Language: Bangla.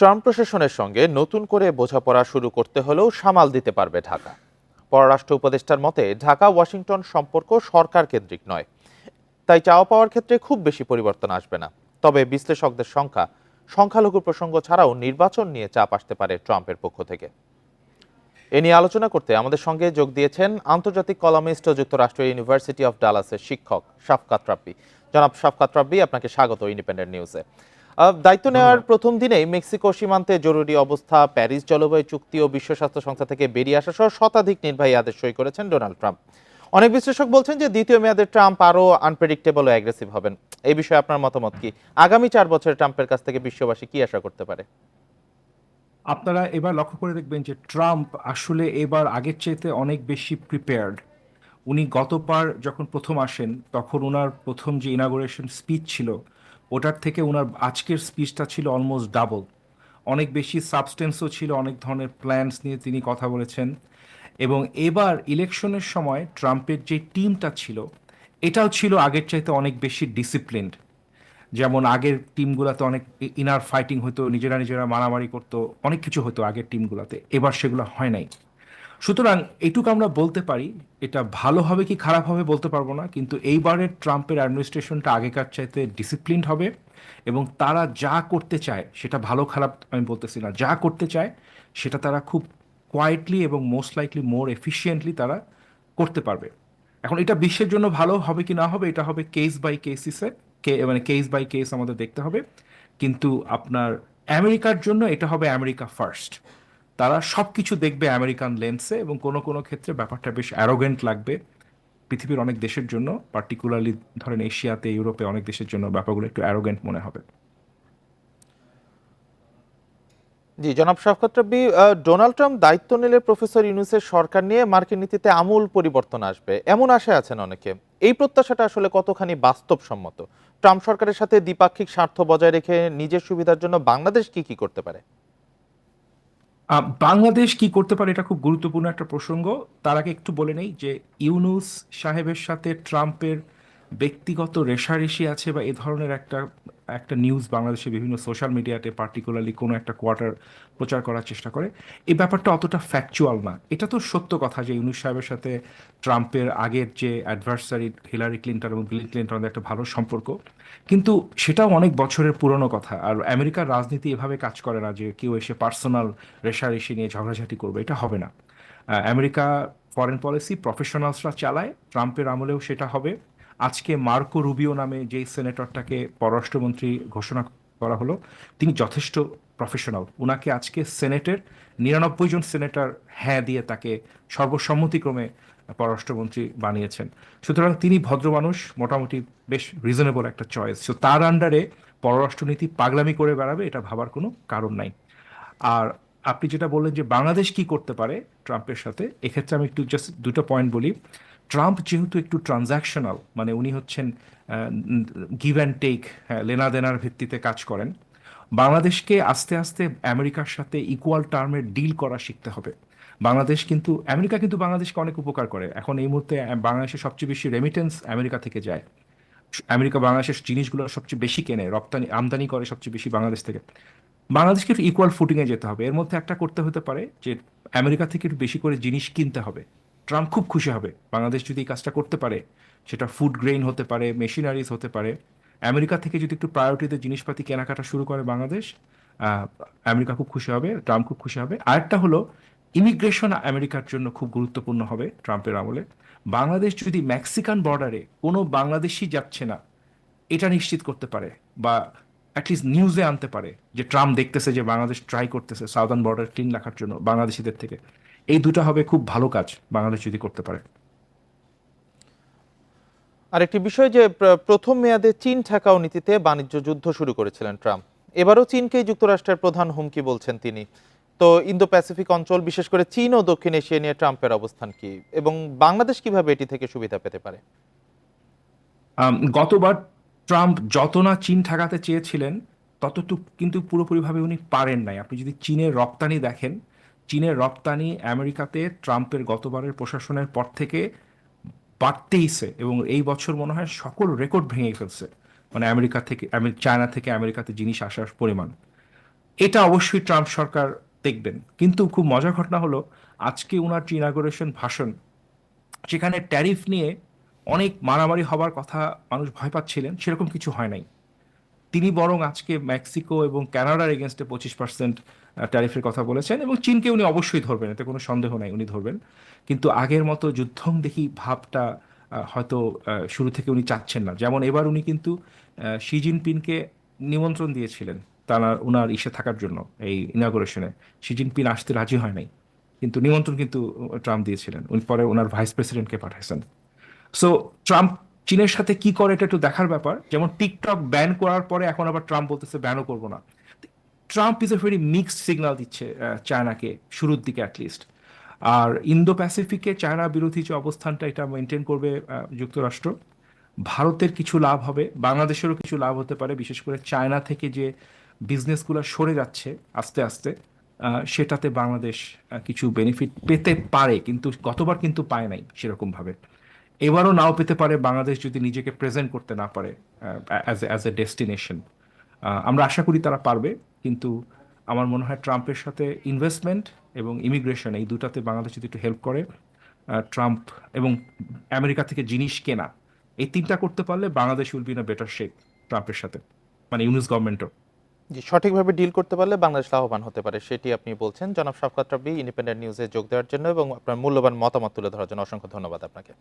ট্রাম্প প্রশাসনের সঙ্গে নতুন করে বোঝাপড়া শুরু করতে হলেও সামাল দিতে পারবে ঢাকা। পররাষ্ট্র উপদেষ্টার মতে, ঢাকা ওয়াশিংটন সম্পর্ক সরকার কেন্দ্রিক নয়। তাই চাওয়া পাওয়ার ক্ষেত্রে খুব বেশি পরিবর্তন আসবে না। তবে বিশ্লেষকদের সংখ্যা, সংখ্যালঘু প্রসঙ্গ ছাড়াও নির্বাচন নিয়ে চাপ আসতে পারে ট্রাম্পের পক্ষ থেকে। এ নিয়ে আলোচনা করতে আমাদের সঙ্গে যোগ দিয়েছেন আন্তর্জাতিক কলামিস্ট ও যুক্তরাষ্ট্র ইউনিভার্সিটি অফ ডালাসের শিক্ষক শাফকাত রাব্বি। জনাব শাফকাত রাব্বি, আপনাকে স্বাগত ইন্ডিপেন্ডেন্ট নিউজে। দায়িত্ব নেওয়ার প্রথম দিনেই মেক্সিকো সীমান্তে জরুরি অবস্থা প্যারিস জলবায়ু চুক্তি ও বিশ্ব স্বাস্থ্য সংস্থা থেকে বেরিয়ে আসা সহ শতাধিক নির্বাহী আদেশ সই করেছেন ডোনাল্ড ট্রাম্প। অনেক বিশ্লেষক বলছেন যে দ্বিতীয় মেয়াদে ট্রাম্প আরও আনপ্রেডিক্টেবল ও অ্যাগ্রেসিভ হবেন। এই বিষয়ে আপনার মতামত কি? আগামী চার বছরে ট্রাম্পের কাছ থেকে বিশ্ববাসী কি আশা করতে পারে? আপনারা এবার লক্ষ্য করে দেখবেন যে ট্রাম্প আসলে এবার আগের চাইতে অনেক বেশি প্রিপেয়ার্ড উনি গতবার যখন প্রথম আসেন তখন ওনার প্রথম যে ইনাগুরেশন স্পিচ ছিল ওটার থেকে ওনার আজকের স্পিচটা ছিল অলমোস্ট ডাবল অনেক বেশি সাবস্টেন্সও ছিল, অনেক ধরনের প্ল্যানস নিয়ে তিনি কথা বলেছেন। এবং এবার ইলেকশনের সময় ট্রাম্পের যে টিমটা ছিল, এটাও ছিল আগের চাইতে অনেক বেশি ডিসিপ্লিনড যেমন আগের টিমগুলোতে অনেক ইনার ফাইটিং হতো, নিজেরা নিজেরা মারামারি করতো, অনেক কিছু হতো আগের টিমগুলোতে এবার সেগুলো হয় নাই। সুতরাং এটুকু আমরা বলতে পারি, এটা ভালো হবে কি খারাপ হবে বলতে পারব না, কিন্তু এইবারের ট্রাম্পের অ্যাডমিনিস্ট্রেশনটা আগেকার চাইতে ডিসিপ্লিনড হবে এবং তারা যা করতে চায়, সেটা ভালো খারাপ আমি বলতেছি না, যা করতে চায়, সেটা তারা খুব কোয়াইটলি এবং মোস্ট লাইকলি মোর এফিসিয়েন্টলি তারা করতে পারবে। এখন এটা বিশ্বের জন্য ভালো হবে কি না হবে, এটা হবে কেস বাই কেসিসে কে মানে কেস বাই কেস আমাদের দেখতে হবে, কিন্তু আপনার আমেরিকার জন্য এটা হবে আমেরিকা ফার্স্ট তারা সব কিছু দেখবে আমেরিকান লেন্সে এবং কোনো কোনো ক্ষেত্রে ব্যাপারটা বেশ অ্যারোগেন্ট লাগবে। পৃথিবীর অনেক দেশের জন্য পার্টিকুলারলি ধরেন এশিয়াতে, ইউরোপে অনেক দেশের জন্য ব্যাপারগুলো একটু অ্যারোগেন্ট মনে হবে। জি, জনাব শওকত রাব্বি ডোনাল্ড ট্রাম্প দায়িত্ব নিলে প্রফেসর ইউনুসের সরকার নিয়ে মার্কিন নীতিতে আমূল পরিবর্তন আসবে। এমন আশায় আছেন অনেকে। এই প্রত্যাশাটা আসলে কতখানি বাস্তবসম্মত? ট্রাম্প সরকারের সাথে দ্বিপাক্ষিক স্বার্থ বজায় রেখে নিজের সুবিধার জন্য বাংলাদেশ কি কি করতে পারে? বাংলাদেশ কি করতে পারে এটা খুব গুরুত্বপূর্ণ একটা প্রসঙ্গ। তার আগে একটু বলে নেই যে ইউনুস সাহেবের সাথে ট্রাম্পের ব্যক্তিগত রেশারেশি আছে বা এ ধরনের একটা একটা নিউজ বাংলাদেশে বিভিন্ন সোশ্যাল মিডিয়াতে পার্টিকুলারলি কোনো একটা কোয়ার্টার প্রচার করার চেষ্টা করে। এই ব্যাপারটা অতটা ফ্যাকচুয়াল না। এটা তো সত্য কথা যে ইউনুস সাহেবের সাথে ট্রাম্পের আগের যে অ্যাডভার্সারি হিলারি ক্লিন্টন এবং বিল ক্লিন্টনের একটা ভালো সম্পর্ক। কিন্তু সেটাও অনেক বছরের পুরনো কথা। আর আমেরিকার রাজনীতি এভাবে কাজ করে না যে কেউ এসে পার্সোনাল রেশারেশি নিয়ে ঝগড়াঝাটি করবে। এটা হবে না। আমেরিকা ফরেন পলিসি প্রফেশনালসরা চালায়, ট্রাম্পের আমলেও সেটা হবে। আজকে মার্কো রুবিও নামে যেই সেনেটরটাকে পররাষ্ট্রমন্ত্রী ঘোষণা করা হলো, তিনি যথেষ্ট প্রফেশনাল উনাকে আজকে সেনেটের নিরানব্বই জন সেনেটর হ্যাঁ দিয়ে তাকে সর্বসম্মতিক্রমে পররাষ্ট্রমন্ত্রী বানিয়েছেন। সুতরাং তিনি ভদ্র মানুষ, মোটামুটি বেশ রিজনেবল একটা চয়েস সো তার আন্ডারে পররাষ্ট্রনীতি পাগলামি করে বেড়াবে, এটা ভাবার কোনো কারণ নাই। আর আপনি যেটা বললেন যে বাংলাদেশ কি করতে পারে ট্রাম্পের সাথে, এক্ষেত্রে আমি একটু জাস্ট দুটো পয়েন্ট বলি। ট্রাম্প যেহেতু একটু ট্রানজাকশনাল মানে উনি হচ্ছেন গিভ অ্যান্ড টেক লেনা দেনার ভিত্তিতে কাজ করেন, বাংলাদেশকে আস্তে আস্তে আমেরিকার সাথে ইকুয়াল টার্মের ডিল করা শিখতে হবে। বাংলাদেশ কিন্তু, আমেরিকা কিন্তু বাংলাদেশকে অনেক উপকার করে। এখন এই মুহূর্তে বাংলাদেশের সবচেয়ে বেশি রেমিটেন্স আমেরিকা থেকে যায়। আমেরিকা বাংলাদেশের জিনিসগুলো সবচেয়ে বেশি কেনে, রপ্তানি, আমদানি করে সবচেয়ে বেশি বাংলাদেশ থেকে। বাংলাদেশকে একটু ইকুয়াল ফুটিংয়ে যেতে হবে। এর মধ্যে একটা করতে হতে পারে যে, আমেরিকা থেকে একটু বেশি করে জিনিস কিনতে হবে। ট্রাম্প খুব খুশি হবে। বাংলাদেশ যদি এই কাজটা করতে পারে, সেটা ফুড গ্রেইন হতে পারে মেশিনারিজ হতে পারে। আমেরিকা থেকে যদি একটু প্রায়োরিটিতে জিনিসপাতি কেনাকাটা শুরু করে বাংলাদেশ আমেরিকা খুব খুশি হবে, ট্রাম্প খুব খুশি হবে। আরেকটা হলো ইমিগ্রেশন আমেরিকার জন্য খুব গুরুত্বপূর্ণ হবে ট্রাম্পের আমলে। বাংলাদেশ যদি মেক্সিকান বর্ডারে কোনো বাংলাদেশি যাচ্ছে না, এটা নিশ্চিত করতে পারে বা অ্যাটলিস্ট নিউজে আনতে পারে যে ট্রাম্প দেখতেছে যে বাংলাদেশ ট্রাই করতেছে সাউদার্ন বর্ডার ক্লিন রাখার জন্য বাংলাদেশিদের থেকে। এই দুটো হবে খুব ভালো কাজ বাংলাদেশ যদি করতে পারে। আরেকটি বিষয় যে প্রথম মেয়াদে চীন ঠেকাও নীতিতে বাণিজ্য যুদ্ধ শুরু করেছিলেন ট্রাম্প। এবারও চীনকেই যুক্তরাষ্ট্রের প্রধান হুমকি বলছেন তিনি। তো ইন্দো প্যাসিফিক অঞ্চল বিশেষ করে চীন ও দক্ষিণ এশিয়া নিয়ে ট্রাম্পের অবস্থান কি? এবং বাংলাদেশ কীভাবে এটি থেকে সুবিধা পেতে পারে? গতবার ট্রাম্প যত না চীন ঠেকাতে চেয়েছিলেন ততটুকু কিন্তু পুরোপুরিভাবে উনি পারেন নাই। আপনি যদি চীনের রপ্তানি দেখেন চীনের রপ্তানি আমেরিকাতে ট্রাম্পের গতবারের প্রশাসনের পর থেকে বাড়তেইছে এবং এই বছর মনে হয় সকল রেকর্ড ভেঙে ফেলছে। মানে আমেরিকা থেকে চায়না থেকে আমেরিকাতে জিনিস আসার পরিমাণ। এটা অবশ্যই ট্রাম্প সরকার দেখবেন। কিন্তু খুব মজার ঘটনা হলো, আজকে ওনার যে ইনাগোরেশন ভাষণ, সেখানে ট্যারিফ নিয়ে অনেক মারামারি হবার কথা মানুষ ভয় পাচ্ছিলেন, সেরকম কিছু হয় নাই। তিনি বরং আজকে মেক্সিকো এবং ক্যানাডার এগেনস্টে পঁচিশ পার্সেন্ট ট্যারিফের কথা বলেছেন এবং চীনকে উনি অবশ্যই ধরবেন, এতে কোনো সন্দেহ নাই উনি ধরবেন। কিন্তু আগের মতো যুদ্ধং দেখি ভাবটা হয়তো শুরু থেকে উনি চাচ্ছেন না। যেমন এবার উনি কিন্তু শি জিনপিনকে নিমন্ত্রণ দিয়েছিলেন তারা ওনার ইসে থাকার জন্য এই ইনাগোরেশনে শি জিনপিন আসতে রাজি হয় নাই, কিন্তু নিমন্ত্রণ কিন্তু ট্রাম্প দিয়েছিলেন। উনি পরে ওনার ভাইস প্রেসিডেন্টকে পাঠাইছেন। সো ট্রাম্প চীনের সাথে কি করে এটা একটু দেখার ব্যাপার। যেমন টিকটক ব্যান করার পরে এখন আবার ট্রাম্প বলতেছে ব্যানও করব না। Trump is a very mixed signal দিচ্ছে চায়নাকে শুরুর দিকে অ্যাটলিস্ট আর ইন্দো প্যাসিফিকে চায়না বিরোধী যে অবস্থানটা, এটা মেনটেন করবে যুক্তরাষ্ট্র। ভারতের কিছু লাভ হবে, বাংলাদেশেরও কিছু লাভ হতে পারে, বিশেষ করে চায়না থেকে যে বিজনেসগুলো সরে যাচ্ছে আস্তে আস্তে সেটাতে বাংলাদেশ কিছু বেনিফিট পেতে পারে, কিন্তু গতবার কিন্তু পায় নাই সেরকমভাবে। এবারও নাও পেতে পারে, বাংলাদেশ যদি নিজেকে প্রেজেন্ট করতে না পারে অ্যাজ এ ডেস্টিনেশন আমরা আশা করি তারা পারবে, কিন্তু আমার মনে হয় ট্রাম্পের সাথে ইনভেস্টমেন্ট এবং ইমিগ্রেশন এই দুটাতে বাংলাদেশ যদি একটু হেল্প করে ট্রাম্প এবং আমেরিকা থেকে জিনিস কেনা, এই তিনটা করতে পারলে Bangladesh will be in better shape ট্রাম্পের সাথে মানে ইউনিস গভর্নমেন্টও জি, সঠিকভাবে ডিল করতে পারলে বাংলাদেশ লাভবান হতে পারে, সেটি আপনি বলছেন। জনাব শাফকাত রাব্বি ইন্ডিপেন্ডেন্ট নিউজে যোগ দেওয়ার জন্য এবং আপনার মূল্যবান মতামত তুলে ধরার জন্য অসংখ্য ধন্যবাদ আপনাকে।